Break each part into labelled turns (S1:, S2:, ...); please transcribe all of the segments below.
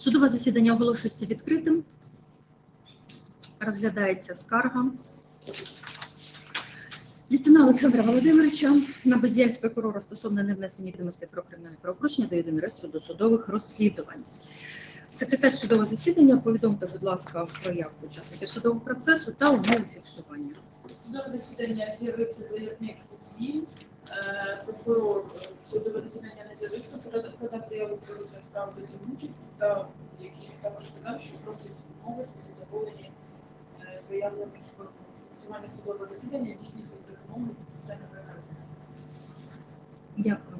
S1: Судове засідання оголошується відкритим. Розглядається скарга. Дітина Олександра Володимировича на бездіяльність прокурора стосовно невнесення відомостей про кримінальне правопорушення до єдиного реєстру досудових розслідувань. Секретар судового засідання повідомте, будь ласка, про явку учасників судового процесу та умови фіксування.
S2: Судове засідання з'явився заявник Литвін. Е, Прокурор судове засідання не з'явився, подав заяву про розгляд справи без участі, та який також сказав, що просить відмовити задоволення е, заявлених. Максимальне судове засідання здійснюється в технології системи використання.
S1: Дякую.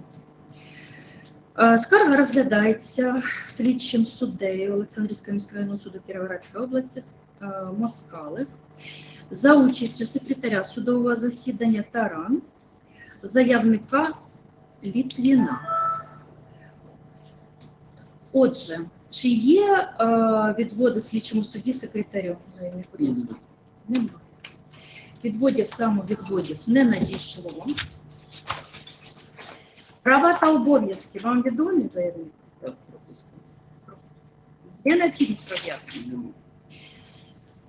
S1: Е, Скарга розглядається слідчим суддею Олександрійського міського суду Кіровоградської області е, Москалик за участю секретаря судового засідання Таран, заявника Літвіна. Отже, чи є е, відводи слідчому судді секретарю заявнику? будь? Немає. Відводів самовідводів не надійшло. Права та обов'язки вам відомі заявник? Є необхідність роз'яснення?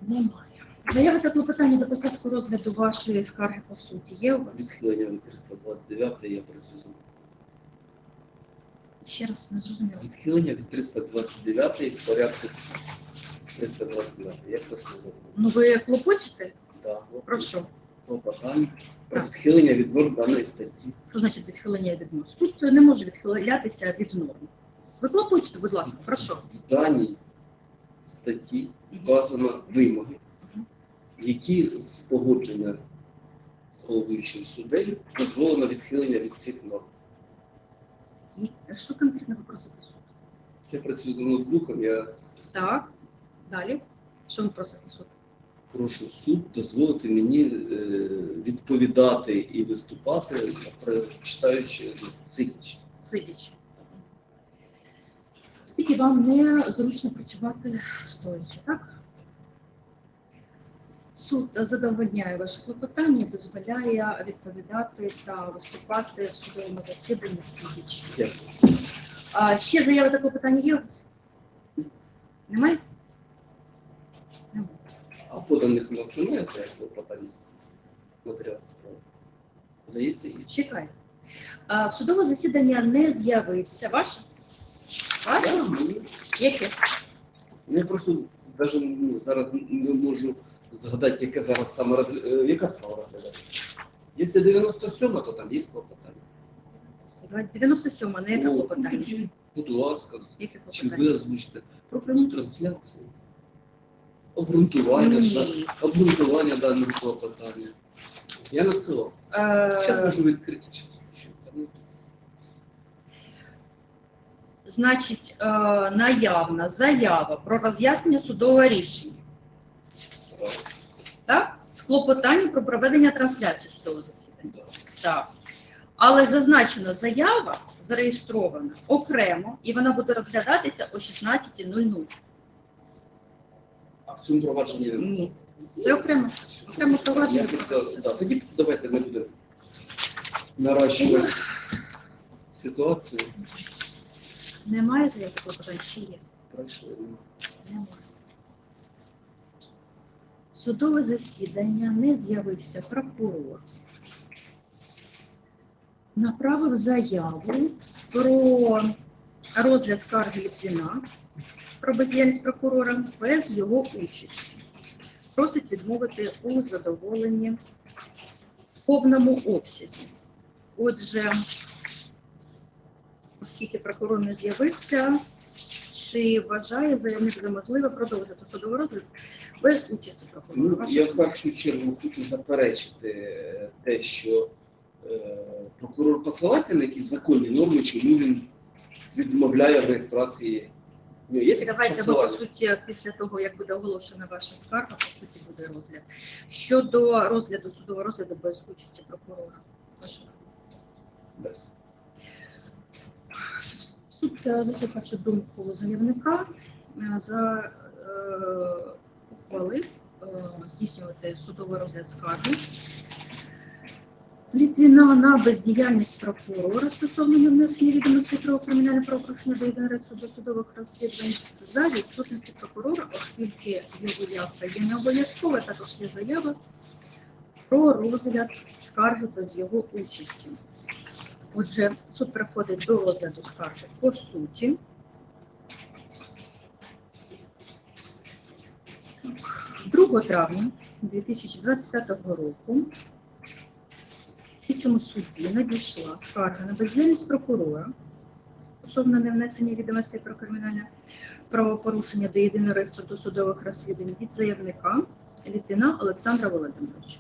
S1: Немає. Заяви та клопотання до початку розгляду вашої скарги по суті є у вас?
S3: Відхилення від 329 я працюю.
S1: Ще раз не зрозуміла.
S3: Відхилення від 329 в порядку 329. Я працюю.
S1: Ну ви клопочете?
S3: Так,
S1: Про що?
S3: Клопотання про відхилення від норм даної статті.
S1: Що значить відхилення від норм? Суд не може відхилятися від норм. Ви клопочете, будь ласка, про що?
S3: В даній статті вказано вимоги, які з погодження з головуючим суддею дозволено відхилення від цих норм.
S1: І Що конкретно ви просите суд?
S3: Я працюю за ноутбуком, я
S1: Так, далі. Що ви просите суд?
S3: Прошу суд дозволити мені е, відповідати і виступати, читаючи сидячи.
S1: сидячи. Оскільки вам не зручно працювати стоячи, так? Суд задовольняє ваше клопотання, дозволяє відповідати та виступати в судовому засіданні сидячи.
S3: Дякую.
S1: А ще заяви та клопотання є? Немає.
S3: А поданих нас немає це клопотання матеріал справи. Здається, є.
S1: Чекайте. А, в судове засідання не з'явився ваше? Ваше? Яке?
S3: Я просто навіть ну, зараз не можу згадати, яке зараз саме роз... е, яка справа розглядається. Якщо 97, то там є клопотання.
S1: 97 не яке
S3: Ну,
S1: клопотання?
S3: Будь ласка,
S1: Яке
S3: чи
S1: клопотання?
S3: ви озвучите про пряму трансляцію, обґрунтування, да- обґрунтування даного клопотання. Я надсилав. Зараз
S1: Е,
S3: можу відкрити.
S1: Значить, е, наявна заява про роз'яснення судового рішення,
S3: Раз,
S1: так? З клопотанням про проведення трансляції судового засідання. Так. Але зазначена заява зареєстрована окремо, і вона буде розглядатися о 16.00.
S3: А в цьому провадженні.
S1: Ні. Це окремо. Окремо
S3: Я
S1: провадження.
S3: підка- да, тоді давайте не будемо наращувати ситуацію.
S1: Немає заяви клопотань чи є?
S3: Пройшли.
S1: Немає. Судове засідання не з'явився прокурор. Направив заяву про розгляд скарги Літвіна про бездіяльність прокурора без його участі. Просить відмовити у задоволенні в повному обсязі. Отже, оскільки прокурор не з'явився, чи вважає заявник за можливе продовжити судовий розгляд без участі прокурора?
S3: Ну, я в першу чергу хочу заперечити е, те, що е, прокурор посилається на якісь законні норми, чому він відмовляє в реєстрації. Є якісь
S1: Давайте, бо по
S3: посилання?
S1: суті, після того, як буде оголошена ваша скарга, по суті буде розгляд. Щодо розгляду судового розгляду без участі прокурора. Думка?
S3: Без.
S1: Суд, е, заслухавши думку заявника, е, за, е, ухвалив е, здійснювати судовий розгляд скарги Літвіна на бездіяльність прокурора стосовно невнесення відомостей про кримінальне правопорушення до єдиного реєстру досудових розслідувань за відсутності прокурора, оскільки його явка є не обов'язкова, також є заява про розгляд скарги без його участі. Отже, суд приходить до розгляду скарги по суті. 2 травня 2025 року слідчому суді надійшла скарга на бездіяльність прокурора стосовно невнесення відомостей про кримінальне правопорушення до єдиного реєстру досудових розслідувань від заявника Літвіна Олександра Володимировича.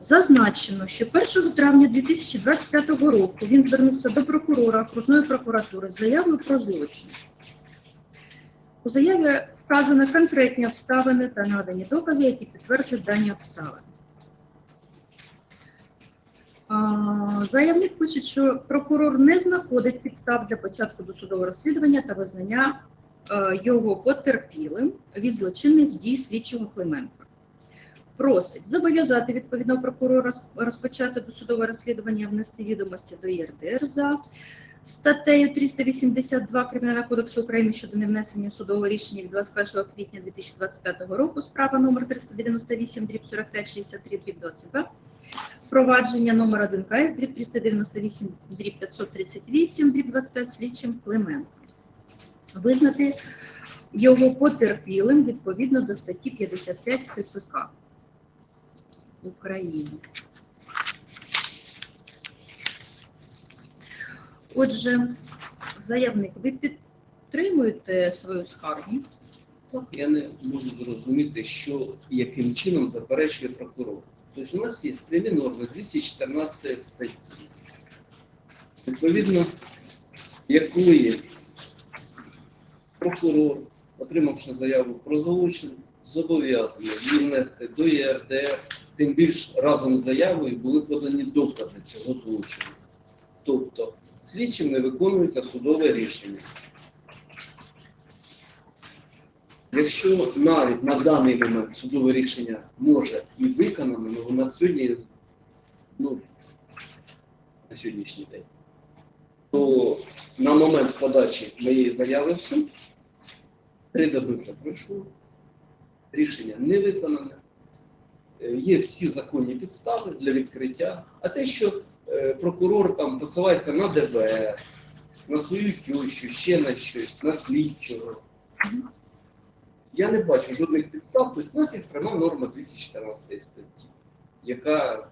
S1: Зазначено, що 1 травня 2025 року він звернувся до прокурора окружної прокуратури з заявою про злочин. У заяві вказано конкретні обставини та надані докази, які підтверджують дані обставини. Заявник пише, що прокурор не знаходить підстав для початку досудового розслідування та визнання е, його потерпілим від злочинних дій слідчого Клименка. Просить зобов'язати відповідного прокурора розпочати досудове розслідування, внести відомості до ЄРДР за статтею 382 Кримінального кодексу України щодо невнесення судового рішення від 21 квітня 2025 року, справа номер 398 дріб 45 63 дріб 22, провадження номер 1 КС дріб 398 дріб 538 дріб 25 слідчим Клименко. Визнати його потерпілим відповідно до статті 55 КПК України. Отже, заявник, ви підтримуєте свою скаргу?
S3: Я не можу зрозуміти, що яким чином заперечує прокурор. Тобто у нас є прямі норми 214 статті, відповідно якої прокурор, отримавши заяву про злочин, зобов'язаний її внести до ЄРДР, тим більш разом з заявою були подані докази цього злочину. Тобто слідчим не виконується судове рішення. Якщо навіть на даний момент судове рішення може і виконано, але воно сьогодні, ну, на сьогоднішній день, то на момент подачі моєї заяви в суд три доби вже пройшло, рішення не виконане, Е, є всі законні підстави для відкриття, а те, що прокурор там посилається на ДБР, на свою тещу, ще на щось, на слідчого. Я не бачу жодних підстав. Тобто у нас є пряма норма 214 статті, яка,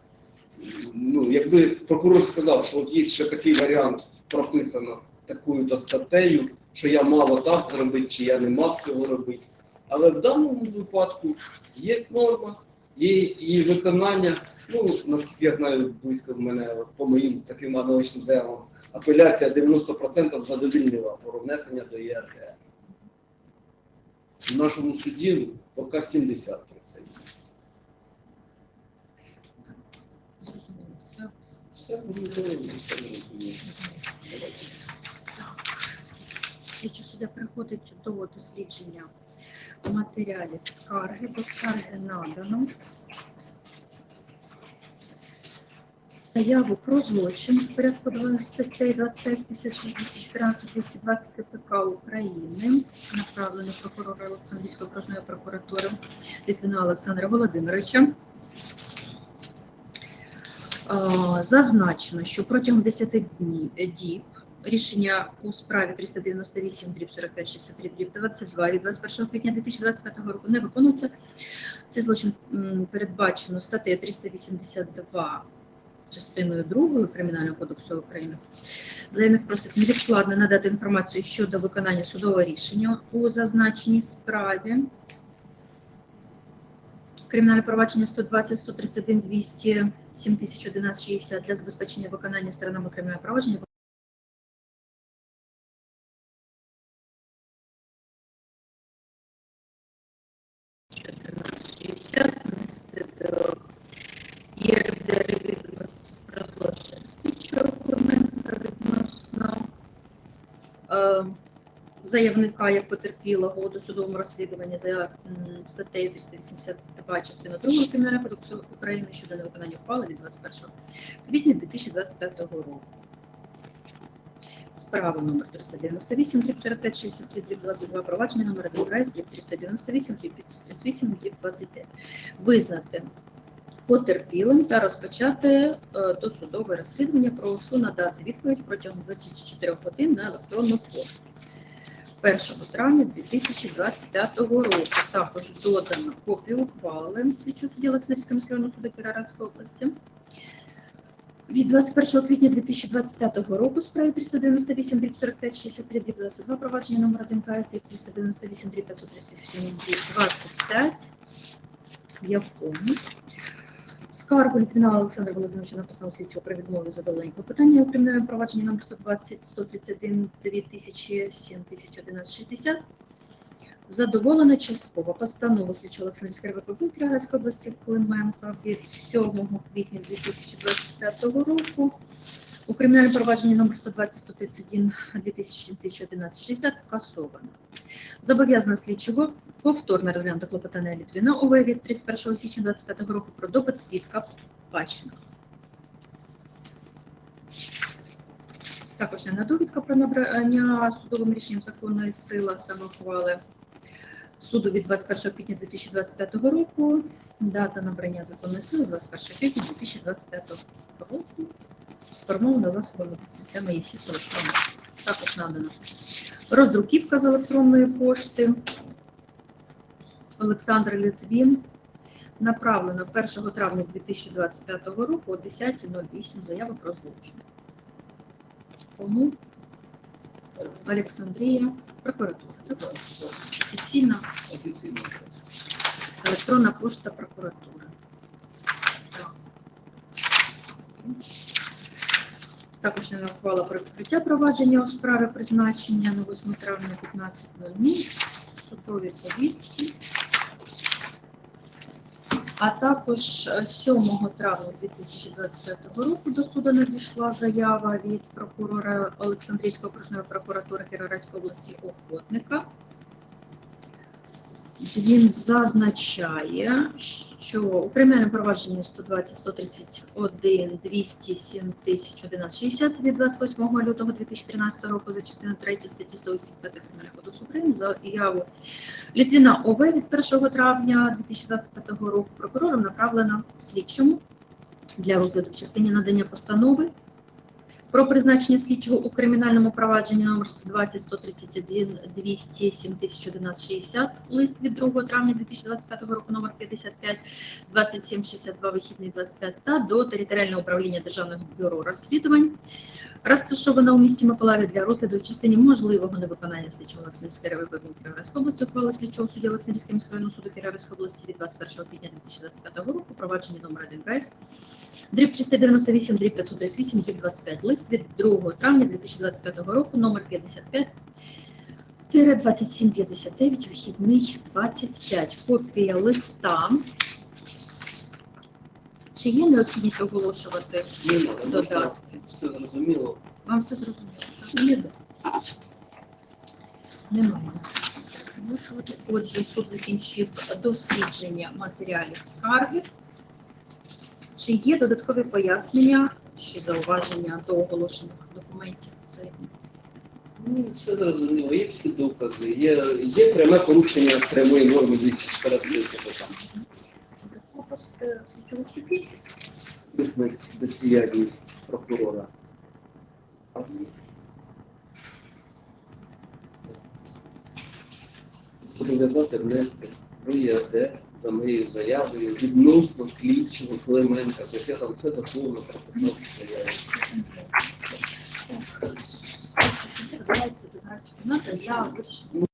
S3: ну, якби прокурор сказав, що от є ще такий варіант прописано такою-то статтею, що я мав отак зробити, чи я не мав цього робити. Але в даному випадку є норма, є її виконання. Ну, наскільки я знаю, близько в мене по моїм таким аналогічним заявам, апеляція 90% задовільнила про внесення до ЄРДР. В нашому суді поки 70%.
S1: Зрозуміло, все.
S3: Буде все
S1: суддя приходить до дослідження матеріалів скарги, до скарги надано. Заяву про злочин в порядку 2 статей 25 2014 220 КПК України, направлений прокурора Олександрійської окружної прокуратури Литвина Олександра Володимировича. Зазначено, що протягом 10 днів діб рішення у справі 398 дріб 45 63 дріб 22 від 21 квітня 2025 року не виконується. Цей злочин передбачено статтею 382 частиною 2 Кримінального кодексу України. Заявник просить невідкладно надати інформацію щодо виконання судового рішення у зазначеній справі. Кримінальне провадження 120 131 200 7011 60 для забезпечення виконання сторонами кримінального провадження внести до ЄРДР відомості про злочин слідчого Клименка відносно е, заявника як потерпілого у досудовому розслідуванні за статтею 382 частина 2 Кримінального кодексу України щодо невиконання ухвали від 21 квітня 2025 року. Справа номер 398, дріб 45, 63, дріб 22, провадження номер 1 РайС, дріб 398, дріб 538, дріб 25. Визнати потерпілим та розпочати е, досудове розслідування. Прошу надати відповідь протягом 24 годин на електронну пошту. 1 травня 2025 року також додано копію ухвали слідчого судді Олександрівського міськрайонного суду Кіровоградської області. Від 21 квітня 2025 року справі 398 дріб 45 63 дріб 22 провадження номер 1 КС дріб 398 дріб 537 дріб 25 в якому скаргу Літвіна Олександра Володимировича написав слідчого про відмову задоволення клопотання у кримінальному провадженні номер 120 131 2000 7011 60 задоволена частково. Постанову слідчого Олександрівської РВП Кіровоградської області Клименка від 7 квітня 2025 року. У кримінальному провадженні номер 120 131 2011 60 скасовано. Зобов'язана слідчого повторно розглянути клопотання Літвіна ОВ від 31 січня 2025 року про допит свідка Пащенка. Також не довідка про набрання судовим рішенням законної сили ухвали суду від 21 квітня 2025 року. Дата набрання законної сили 21 квітня 2025 року. Сформована засобами системи ЄСІС електронної. Також надано роздруківка з електронної пошти. Олександр Литвін. Направлено 1 травня 2025 року о 10.08 заява про злочин. Кому? Олександрія, прокуратура. Офіційна електронна пошта прокуратури. Так. Також не ухвала про відкриття провадження у справі призначення на 8 травня 15.00, судові повістки. А також е, 7 травня 2025 року до суду надійшла заява від прокурора Олександрійської окружної прокуратури Кіровоградської області Охотника. Він зазначає, що у кримінальному провадженні 120 131 207 тисяч 1160 від 28 лютого 2013 року за частину 3 статті 185 Кримінального кодексу України за уяву Літвіна ОВ від 1 травня 2025 року прокурором направлено слідчому для розгляду в частині надання постанови про призначення слідчого у кримінальному провадженні номер 120 131 207 11 60 лист від 2 травня 2025 року номер 55 27 62 вихідний 25 та до територіального управління Державного бюро розслідувань розташована у місті Миколаїві для розгляду в частині можливого невиконання слідчого Олександрівської РВП Кіровоградської області ухвали слідчого судді Олександрівського міськрайонного суду Кіровоградської області від 21 квітня 2025 року провадження номер 1 КС Дріб 398, дріб 538, дріб 25. Лист від 2 травня 2025 року, номер 55, 2759, вихідний 25. Копія листа. Чи є необхідність оголошувати додатки?
S3: Все зрозуміло.
S1: Вам все зрозуміло? так? Немає. Отже, суд закінчив дослідження матеріалів скарги. Чи є додаткові пояснення чи зауваження до оголошених документів?
S3: Ну, все зрозуміло. Є всі докази. Є, є пряме порушення прямої норми 204 КПК.
S1: Судді.
S3: Бездіяльність бездіяльність прокурора. Зобов'язати внести в ЄРД за моєю заявою відносно слідчого Клименка, я там це дословно прописав в заяві.
S1: Збирається додатки на заяву.